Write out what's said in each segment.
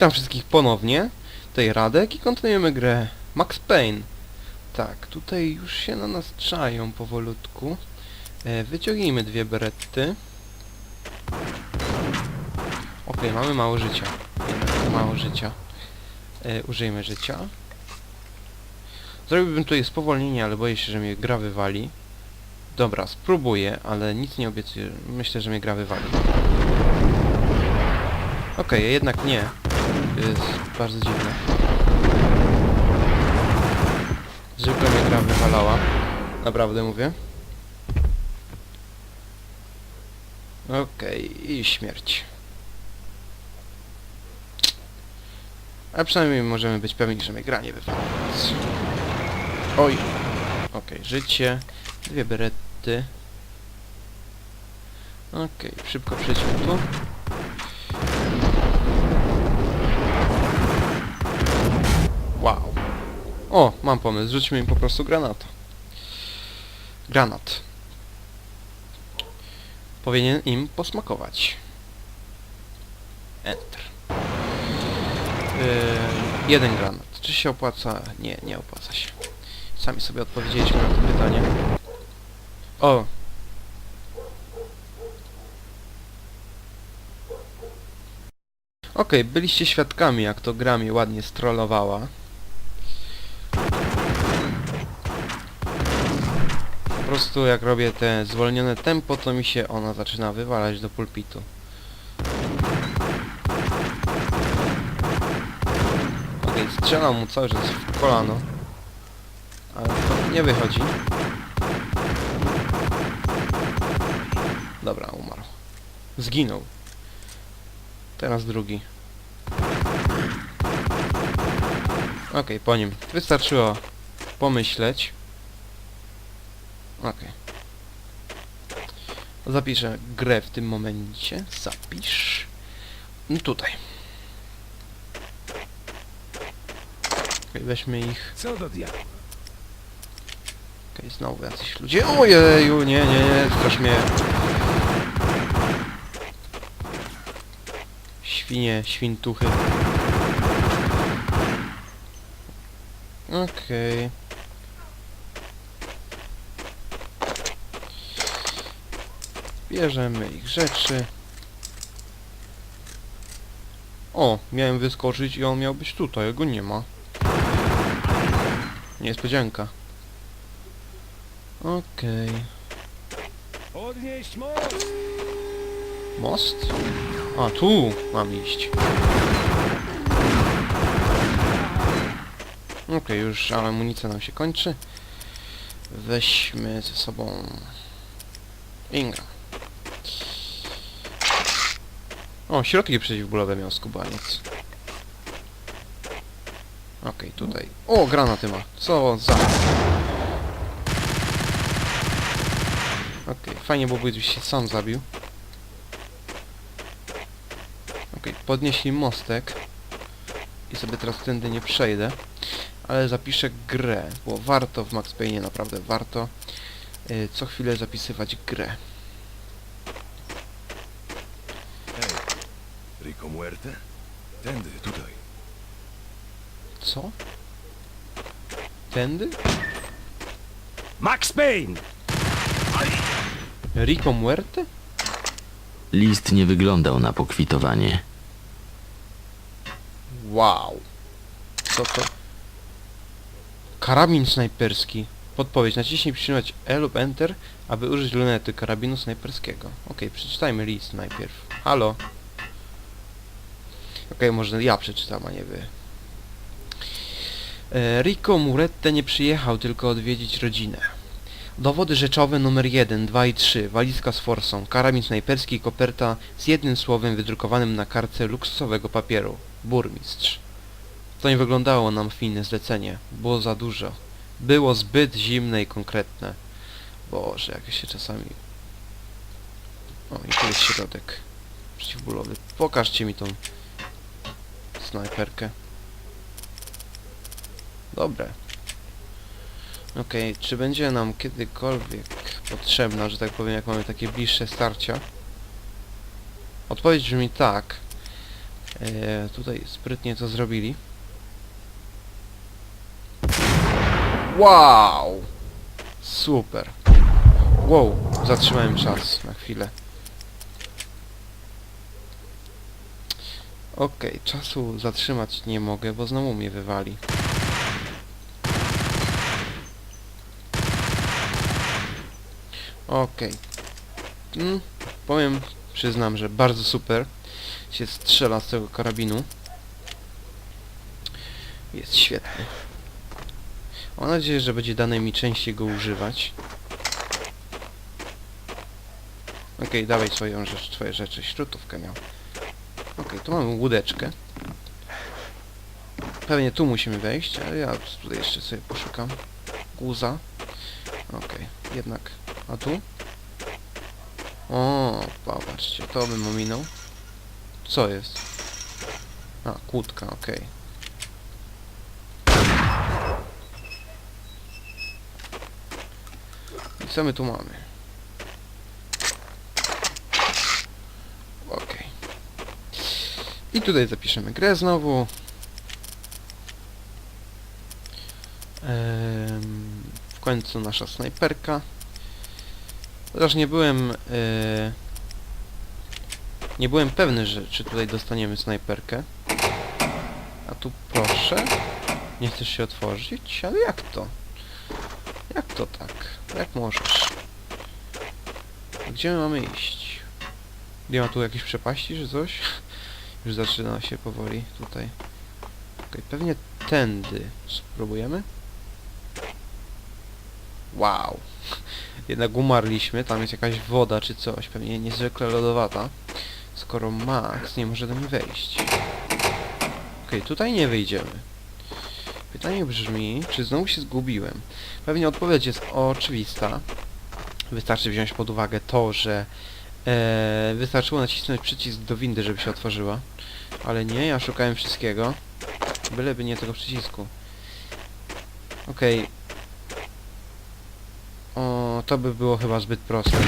Witam wszystkich ponownie, tutaj Radek i kontynuujemy grę Max Payne. Tak, tutaj już się na nas czają powolutku. E, wyciągnijmy dwie berety. Okej, mamy mało życia. Mało życia. E, użyjmy życia. Zrobiłbym tutaj spowolnienie, ale boję się, że mnie gra wywali. Dobra, spróbuję, ale nic nie obiecuję. Myślę, że mnie gra wywali. Okej, jednak nie. Jest bardzo dziwne. Zwykle mnie gra wywalała. Naprawdę mówię. Okej, i śmierć. Ale przynajmniej możemy być pewni, że mnie gra nie wywala. Oj. Okej, życie. Dwie berety. Okej, szybko przejdźmy tu. Wow. O, mam pomysł. Rzućmy im po prostu granat. Granat. Powinien im posmakować. Enter. Yy, jeden granat. Czy się opłaca? Nie, nie opłaca się. Sami sobie odpowiedzieliśmy na to pytanie. O! Okej, byliście świadkami, jak to gra mnie ładnie strollowała. Prostu jak robię te zwolnione tempo, to mi się ona zaczyna wywalać do pulpitu. Okej, strzelam mu cały czas w kolano. Ale to nie wychodzi. Dobra, umarł. Zginął. Teraz drugi. Okej, po nim. Wystarczyło pomyśleć. Okej. Zapiszę grę w tym momencie. Zapisz. No tutaj. Okej, weźmy ich. Co do diabła? Okej, znowu jacyś ludzie. Ojeju, nie, nie, nie, strasz mnie. Świnie, świntuchy. Okej. Bierzemy ich rzeczy. O, miałem wyskoczyć i on miał być tutaj, a go nie ma. Niespodzianka. Okej. Podnieść most! Most? A, tu mam iść. Okej, już amunicja nam się kończy. Weźmy ze sobą... Inga. O, środki przeciwbólowe miał skubaniec. Okej, tutaj. O, granaty ma. Co za... Okej, fajnie byłoby, gdybyś się sam zabił. Okej, podnieśli mostek. I sobie teraz tędy nie przejdę. Ale zapiszę grę, bo warto w Max Payne, naprawdę warto y, co chwilę zapisywać grę. Rico Muerte? Tędy, tutaj. Co? Tędy? Max Payne! Rico Muerte? List nie wyglądał na pokwitowanie. Wow. Co to? Karabin snajperski. Podpowiedź. Naciśnij przytrzymać E lub Enter, aby użyć lunety karabinu snajperskiego. Okej, przeczytajmy list najpierw. Halo? Okej, może ja przeczytam, a nie wy. E, Rico Murette nie przyjechał tylko odwiedzić rodzinę. Dowody rzeczowe numer 1, 2 i 3, walizka z forsą, karabin snajperski i koperta z jednym słowem wydrukowanym na kartce luksusowego papieru. Burmistrz. To nie wyglądało nam fajne zlecenie. Było za dużo. Było zbyt zimne i konkretne. Boże, jak się czasami... O, i tu jest środek. Przeciwbólowy. Pokażcie mi tą... snajperkę. Dobre. Okej, czy będzie nam kiedykolwiek potrzebna, że tak powiem, jak mamy takie bliższe starcia? Odpowiedź brzmi tak. E, tutaj sprytnie to zrobili. Wow! Super. Wow, zatrzymałem czas na chwilę. Okej, czasu zatrzymać nie mogę, bo znowu mnie wywali. Okej. Mm, powiem, przyznam, że bardzo super się strzela z tego karabinu. Jest świetny. Mam nadzieję, że będzie dane mi częściej go używać. Okej, dawaj swoją rzecz, twoje rzeczy. Śrutówkę miał. Okej, tu mamy łódeczkę. Pewnie tu musimy wejść, ale ja tutaj jeszcze sobie poszukam. Guza. Okej, jednak. A tu? O, popatrzcie, to bym ominął. Co jest? A, kłódka, okej. I co my tu mamy? Okej. I tutaj zapiszemy grę znowu. W końcu nasza snajperka. Chociaż nie byłem... E, nie byłem pewny, że czy tutaj dostaniemy snajperkę. A tu proszę. Nie chcesz się otworzyć? Ale jak to? Jak to tak? Jak możesz? Gdzie my mamy iść? Nie ma tu jakiejś przepaści czy coś? Już zaczyna się powoli tutaj. Okej, pewnie tędy. Spróbujemy? Wow. Jednak umarliśmy, tam jest jakaś woda czy coś, pewnie niezwykle lodowata. Skoro Max nie może do mnie wejść. Okej, tutaj nie wyjdziemy. Pytanie brzmi, czy znowu się zgubiłem? Pewnie odpowiedź jest oczywista. Wystarczy wziąć pod uwagę to, że e, wystarczyło nacisnąć przycisk do windy, żeby się otworzyła. Ale nie, ja szukałem wszystkiego. Byleby nie tego przycisku. Okej. O, to by było chyba zbyt proste.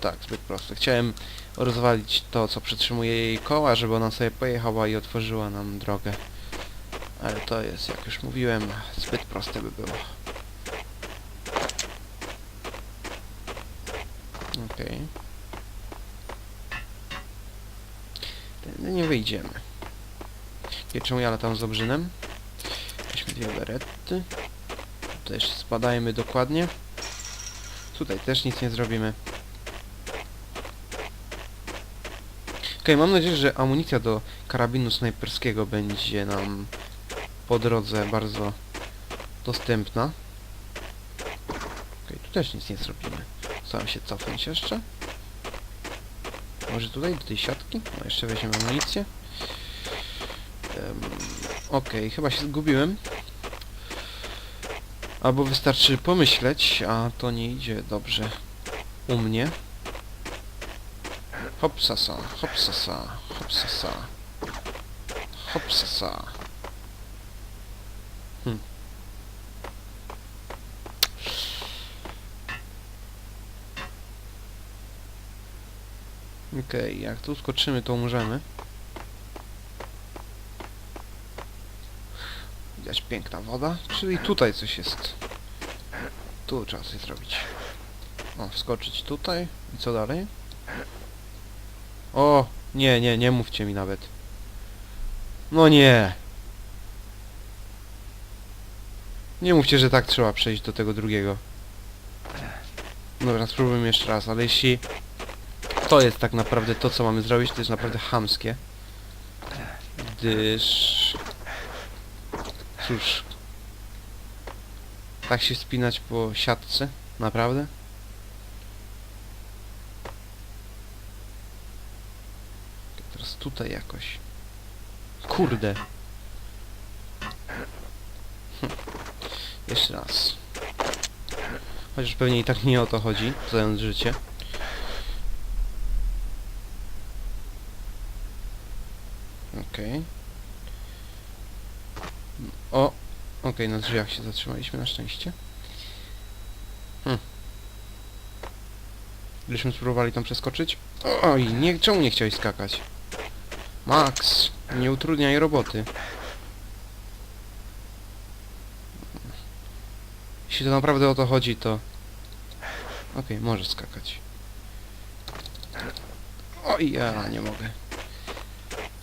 Tak, zbyt proste. Chciałem rozwalić to, co przytrzymuje jej koła, żeby ona sobie pojechała i otworzyła nam drogę. Ale to jest, jak już mówiłem, zbyt proste by było. Okej. Tędy nie wyjdziemy. Okay, czemu ja latam z obrzynem? Weźmy dwie berety. Też spadajmy dokładnie. Tutaj też nic nie zrobimy. Okej, mam nadzieję, że amunicja do karabinu snajperskiego będzie nam po drodze bardzo dostępna. Okej, tu też nic nie zrobimy. Staram się cofnąć jeszcze. Może tutaj, do tej siatki? No, jeszcze weźmiemy amunicję. Um, Okej, chyba się zgubiłem. Albo wystarczy pomyśleć, a to nie idzie dobrze u mnie. Hopsasa, hopsasa, hopsasa. Hopsasa. Hm. Okej, jak tu skoczymy, to umrzemy. Widać piękna woda, czyli tutaj coś jest. Tu trzeba coś zrobić. O, wskoczyć tutaj i co dalej? O, nie, nie, nie mówcie mi nawet. No nie. Nie mówcie, że tak trzeba przejść do tego drugiego. Dobra, spróbujmy jeszcze raz, ale jeśli to jest tak naprawdę to, co mamy zrobić, to jest naprawdę chamskie. Gdyż... Cóż... Tak się spinać po siatce? Naprawdę? Teraz tutaj jakoś. Kurde. Hm. Jeszcze raz. Chociaż pewnie i tak nie o to chodzi, zając życie. Okej. O! Okej, na drzwiach się zatrzymaliśmy na szczęście. Hm. Gdybyśmy spróbowali tam przeskoczyć? Oj, nie, czemu nie chciałeś skakać? Max, nie utrudniaj roboty. Jeśli to naprawdę o to chodzi, to... Okej, możesz skakać. Oj, ja nie mogę.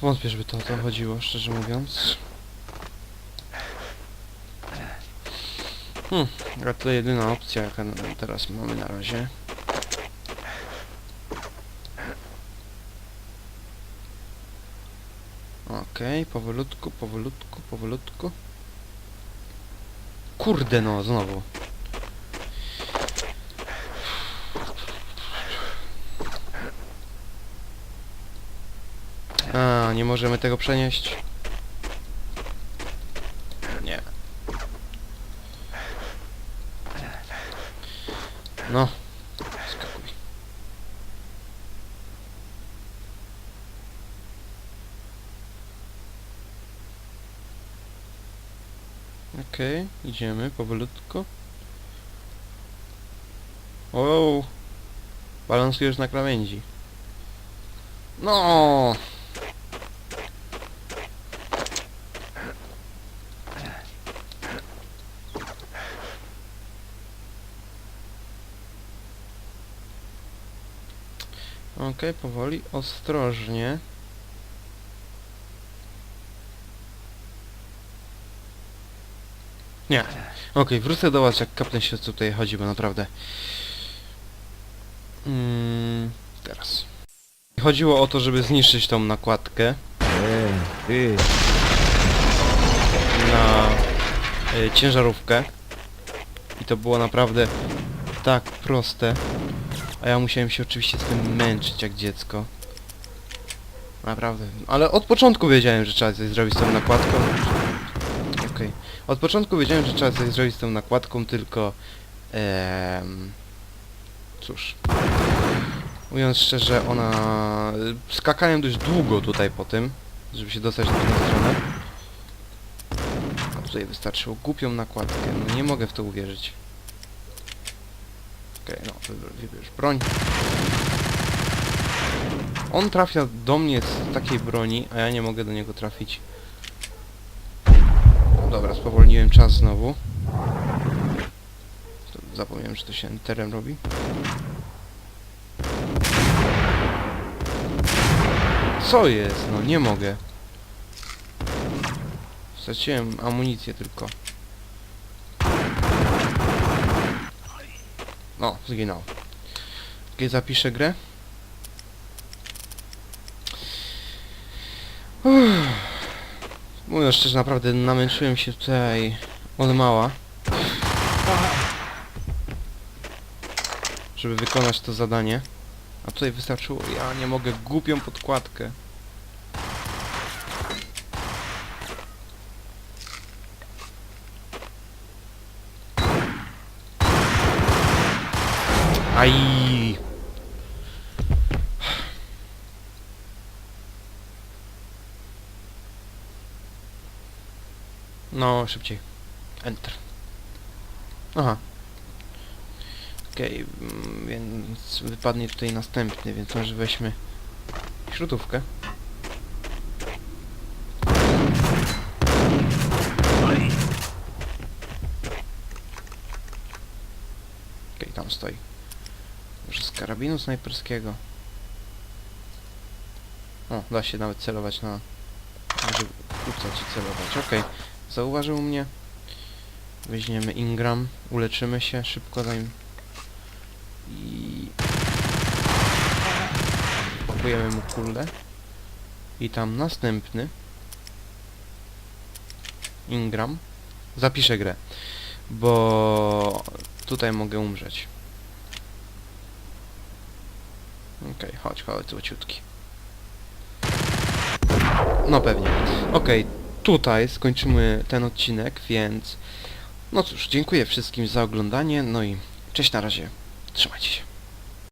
Wątpię, żeby to o to chodziło, szczerze mówiąc. Hmm, a to jedyna opcja, jaka teraz mamy na razie. Okej, powolutku, powolutku, powolutku. Kurde no, znowu. A, nie możemy tego przenieść. Nie. No, skakuj. Okej, idziemy powolutku. O, balansujesz na krawędzi. No. Okej, powoli, ostrożnie. Nie. Okej, wrócę do was jak kapten się tutaj chodzi, bo naprawdę... Mm, teraz. Chodziło o to, żeby zniszczyć tą nakładkę na y, ciężarówkę. I to było naprawdę tak proste. Ja musiałem się oczywiście z tym męczyć jak dziecko. Naprawdę. Ale od początku wiedziałem, że trzeba coś zrobić z tą nakładką. Okej. Od początku wiedziałem, że trzeba coś zrobić z tą nakładką, tylko... em, cóż. Mówiąc szczerze, ona... Skakałem dość długo tutaj po tym, żeby się dostać na tę stronę. A tutaj wystarczyło głupią nakładkę. No nie mogę w to uwierzyć. Okej, no, wybierz, broń. On trafia do mnie z takiej broni, a ja nie mogę do niego trafić. Dobra, spowolniłem czas znowu. Zapomniałem, że to się enterem robi. Co jest? No nie mogę. Straciłem amunicję tylko. No, zginął. Kiedy zapiszę grę? Uff. Mówiąc szczerze, naprawdę namęczyłem się tutaj od mała. Żeby wykonać to zadanie. A tutaj wystarczyło... Ja nie mogę, głupią podkładkę. Aj. No, szybciej. Enter. Aha. Okej, mm, więc wypadnie tutaj następny, więc może weźmy śrutówkę. Okej, tam stoi. Karabinu snajperskiego. O, da się nawet celować na... Może rzucać i celować. Okej, zauważył mnie. Weźmiemy Ingram, uleczymy się szybko zanim... I... Pakujemy mu kulę. I tam następny. Ingram. Zapiszę grę. Bo tutaj mogę umrzeć. Okej, chodź, chodź, złociutki. No pewnie. Okej, tutaj skończymy ten odcinek, więc... No cóż, dziękuję wszystkim za oglądanie, no i cześć na razie. Trzymajcie się.